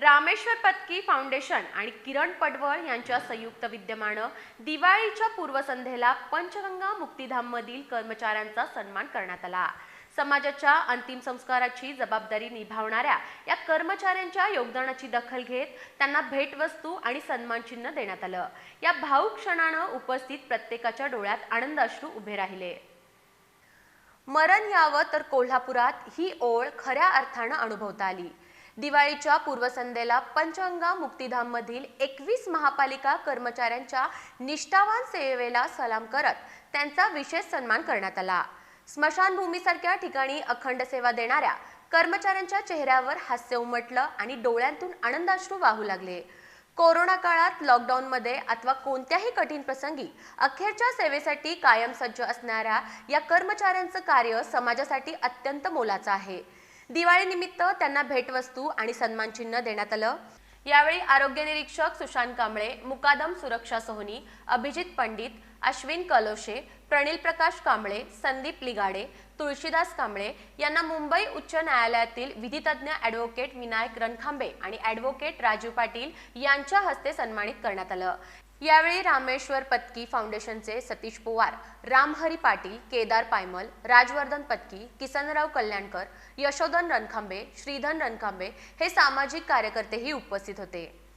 Rameshwar Patki foundation आणि किरण पडवळ यांच्या संयुक्त विद्यमानं दिवाळीच्या पूर्वसंध्येला पंचगंगा मुक्तिधाममधील कर्मचाऱ्यांचा सन्मान करण्यात आला. समाजाच्या अंतिम संस्काराची जबाबदारी निभावणाऱ्या या कर्मचाऱ्यांच्या योगदानाची दखल घेत त्यांना भेटवस्तू आणि सन्मानचिन्ह देण्यात आलं. या भाऊक क्षणानं उपस्थित प्रत्येकाच्या डोळ्यात आनंद अश्रू उभे राहिले. मरण यावं तर कोल्हापुरात ही ओळ खऱ्या अर्थानं अनुभवता आली. दिवाळीच्या पूर्वसंध्येला पंचगंगा मुक्तिधाममधील एकवीस महापालिका कर्मचाऱ्यांच्या निष्ठावान सेवेला सलाम करत त्यांचा विशेष सन्मान करण्यात आला. स्मशानभूमीसारख्या ठिकाणी अखंड सेवा देणाऱ्या कर्मचाऱ्यांच्या चेहऱ्यावर हास्य उमटलं आणि डोळ्यांतून आनंदाश्रू वाहू लागले. कोरोना काळात लॉकडाऊनमध्ये अथवा कोणत्याही कठीण प्रसंगी अखेरच्या सेवेसाठी कायम सज्ज असणाऱ्या या कर्मचाऱ्यांचं कार्य समाजासाठी अत्यंत मोलाचं आहे. दिवाळीनिमित्त त्यांना भेटवस्तू आणि सन्मानचिन्ह देण्यात आलं. यावेळी आरोग्य निरीक्षक सुशांत कांबळे मुकादम सुरक्षा सोहनी अभिजित पंडित अश्विन कलोशे प्रणिल प्रकाश कांबळे संदीप लिगाडे तुळशीदास कांबळे यांना मुंबई उच्च न्यायालयातील विधितज्ञ ॲडव्होकेट विनायक रणखांबे आणि ॲडव्होकेट राजीव पाटील यांच्या हस्ते सन्मानित करण्यात आलं. यावेळी रामेश्वर पत्की फाउंडेशनचे सतीश पवार रामहरी पाटील केदार पायमल राजवर्धन पत्की किसनराव कल्याणकर यशोधन रणखांबे श्रीधन रणखांबे हे सामाजिक कार्यकर्तेही उपस्थित होते.